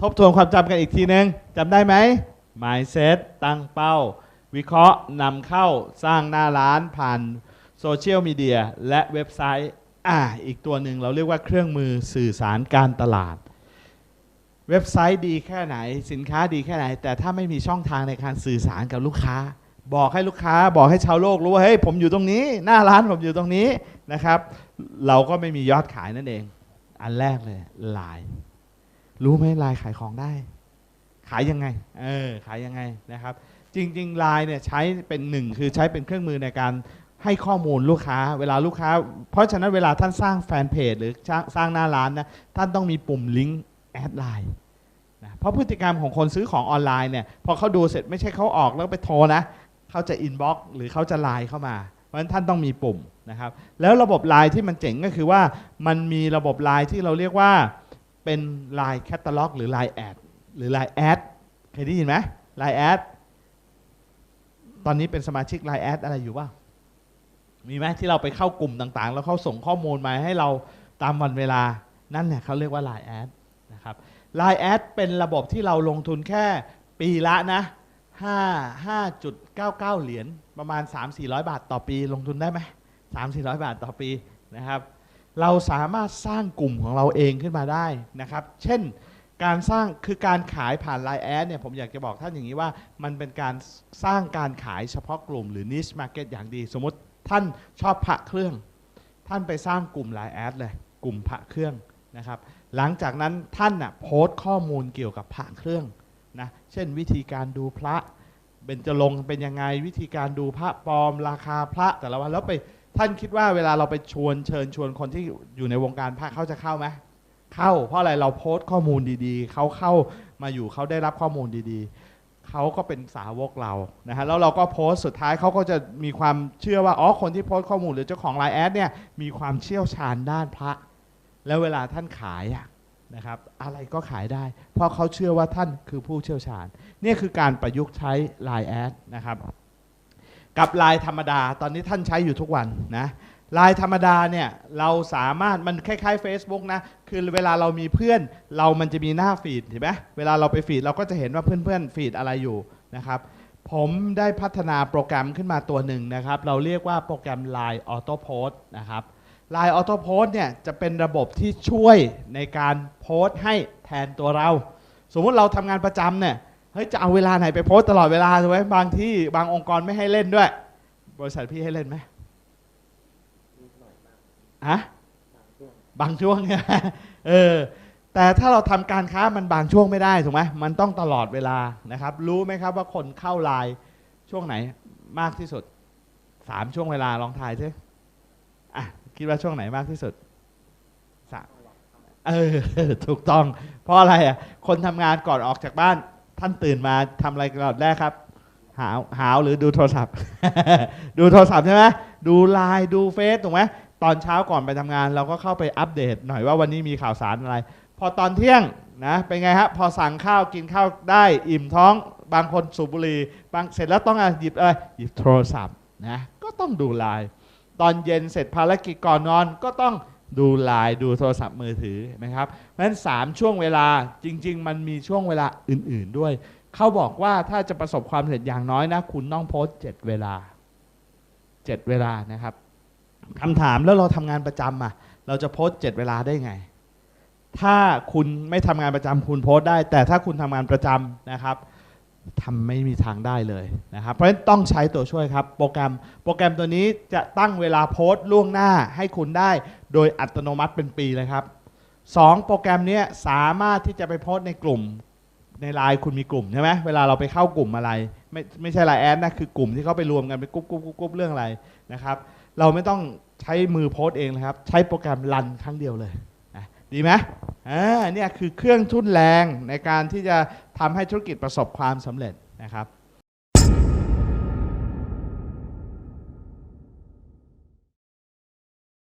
ทบทวนความจำกันอีกทีนึงจำได้ไหม mindset ตั้งเป้า วิเคราะห์นำเข้าสร้างหน้าร้านผ่านโซเชียลมีเดียและเว็บไซต์อ่าอีกตัวหนึ่งเราเรียกว่าเครื่องมือสื่อสารการตลาด เว็บไซต์ดีแค่ไหน สินค้าดีแค่ไหน แต่ถ้าไม่มีช่องทางในการสื่อสารกับลูกค้า บอกให้ลูกค้าบอกให้ชาวโลกรู้ว่าเฮ้ยผมอยู่ตรงนี้ หน้าร้านผมอยู่ตรงนี้นะครับ เราก็ไม่มียอดขายนั่นเอง อันแรกเลยไลน์ รู้ไหมไลน์ขายของได้ ขายยังไง เออ ขายยังไงนะครับ จริงๆไลน์เนี่ยใช้เป็นหนึ่งคือใช้เป็นเครื่องมือในการให้ข้อมูลลูกค้า เวลาลูกค้า เพราะฉะนั้นเวลาท่านสร้างแฟนเพจหรือสร้างหน้าร้านนะท่านต้องมีปุ่มลิงก์แอดไลน์นะเพราะพฤติกรรมของคนซื้อของออนไลน์เนี่ยพอเขาดูเสร็จไม่ใช่เขาออกแล้วไปโทรนะเขาจะอินบ็อกซ์หรือเขาจะไลน์เข้ามา เพราะฉะนั้นท่านต้องมีปุ่มนะครับแล้วระบบไลน์ที่มันเจ๋งก็คือว่ามันมีระบบไลน์ที่เราเรียกว่า เป็นไลน์แคตตาล็อกหรือไลน์แอดหรือไลน์แอดเคยได้ยินไหมไลน์แอดตอนนี้เป็นสมาชิก Line แอดอะไรอยู่บ้างมีไหมที่เราไปเข้ากลุ่มต่างๆ แล้วเขาส่งข้อมูลมาให้เราตามวันเวลานั่นแหละเขาเรียกว่า Line แอดนะครับ Line แอดเป็นระบบที่เราลงทุนแค่ปีละนะ5 5.99 เหรียญประมาณ 3-400 บาทต่อปี ลงทุนได้ไหม3-400 บาทต่อปีนะครับ เราสามารถสร้างกลุ่มของเราเองขึ้นมาได้นะครับ เช่น การสร้างคือการขายผ่าน Line แอดเนี่ยผมอยากจะบอกท่านอย่างนี้ว่า มันเป็นการสร้างการขายเฉพาะกลุ่มหรือ niche market อย่างดี สมมติท่านชอบพระเครื่อง ท่านไปสร้างกลุ่ม Line แอดเลย กลุ่มพระเครื่องนะครับ หลังจากนั้นท่านน่ะโพสต์ข้อมูลเกี่ยวกับพระเครื่องนะ เช่นวิธีการดูพระเบญจรงเป็นยังไงวิธีการดูพระปลอมราคาพระแต่ละวันแล้วไป ท่านคิดว่าเวลาเราไปชวนเชิญชวนคนที่อยู่ในวงการพระเขาจะเข้าไหมเข้า เพราะอะไรเราโพสต์ข้อมูลดีๆ เขาเข้ามาอยู่เขาได้รับข้อมูลดีๆ เขาก็เป็นสาวกเรานะฮะแล้วเราก็โพสต์สุดท้ายเขาก็จะมีความเชื่อว่าอ๋อคนที่โพสต์ข้อมูลหรือเจ้าของไลน์แอดเนี่ยมีความเชี่ยวชาญด้านพระ แล้วเวลาท่านขายอะนะครับอะไรก็ขายได้ เพราะเขาเชื่อว่าท่านคือผู้เชี่ยวชาญ นี่คือการประยุกต์ใช้ไลน์แอดนะครับ กับไลน์ธรรมดา ตอนนี้ท่านใช้อยู่ทุกวันนะไลน์ธรรมดาเนี่ยเราสามารถมันคล้ายๆ Facebook นะคือเวลาเรามีเพื่อนเรามันจะมีหน้าฟีดเห็นไหมเวลาเราไปฟีดเราก็จะเห็นว่าเพื่อนๆฟีดอะไรอยู่นะครับผมได้พัฒนาโปรแกรมขึ้นมาตัวหนึ่งนะครับ เราเรียกว่าโปรแกรม Line Auto Post นะครับ Line Auto Post เนี่ยจะเป็นระบบที่ช่วยในการโพสต์ให้แทนตัวเรา สมมติเราทำงานประจำเนี่ย เฮ้ยจะเอาเวลาไหนไปโพสตตลอดเวลาถูกไหมบางที่บางองค์กรไม่ให้เล่นด้วย บริษัทพี่ให้เล่นไหมฮะบางช่วงเนี่ยเออแต่ถ้าเราทำการค้ามันบางช่วงไม่ได้ถูกไหมมันต้องตลอดเวลานะครับ รู้ไหมครับว่าคนเข้าไลน์ช่วงไหนมากที่สุดสามช่วงเวลาลองทายซิอะคิดว่าช่วงไหนมากที่สุดสามเออถูกต้อง เพราะอะไรอะคนทำงานก่อนออกจากบ้าน ท่านตื่นมาทำอะไรก่อนแรกครับ หาวหาวหรือดูโทรศัพท์ ดูโทรศัพท์ใช่ไหมดูไลน์ดูเฟซถูกไหมตอนเช้าก่อนไปทำงาน เราก็เข้าไปอัปเดตหน่อยว่าวันนี้มีข่าวสารอะไร พอตอนเที่ยงนะเป็นไงฮะพอสั่งข้าวกินข้าวได้อิ่มท้องบางคนสูบบุหรี่บางเสร็จแล้วต้องอะไรหยิบอะไรหยิบโทรศัพท์นะก็ต้องดูไลน์ตอนเย็นเสร็จภารกิจก่อนนอนก็ต้อง ดูไลน์ดูโทรศัพท์มือถือนะครับเพราะฉะนั้นสามช่วงเวลาจริง ๆ มันมีช่วงเวลาอื่น ๆด้วย เขาบอกว่าถ้าจะประสบความสำเร็จอย่างน้อยนะ คุณต้องโพสต์เจ็ดเวลาเจ็ดเวลานะครับคำถามแล้วเราทำงานประจำอะเราจะโพสต์เจ็ดเวลาได้ไง ถ้าคุณไม่ทำงานประจำคุณโพสต์ได้ แต่ถ้าคุณทำงานประจำนะครับ ทำไม่มีทางได้เลยนะครับ เพราะฉะนั้นต้องใช้ตัวช่วยครับ โปรแกรมโปรแกรมตัวนี้จะตั้งเวลาโพสต์ล่วงหน้าให้คุณได้ โดยอัตโนมัติเป็นปีเลยครับสองโปรแกรมนี้สามารถที่จะไปโพสต์ในกลุ่มในไลน์คุณมีกลุ่มใช่ไหมเวลาเราไปเข้ากลุ่มอะไร ไม่ไม่ใช่ไลน์แอดนะคือกลุ่มที่เขาไปรวมกันไปกรุ๊ปกรุ๊ปกรุ๊ปกรุ๊ปเรื่องอะไรนะครับ เราไม่ต้องใช้มือโพสต์เองนะครับ ใช้โปรแกรมรันครั้งเดียวเลย ดีไหมอ่าเนี่ยคือเครื่องทุ่นแรงในการที่จะทำให้ธุรกิจประสบความสำเร็จนะครับ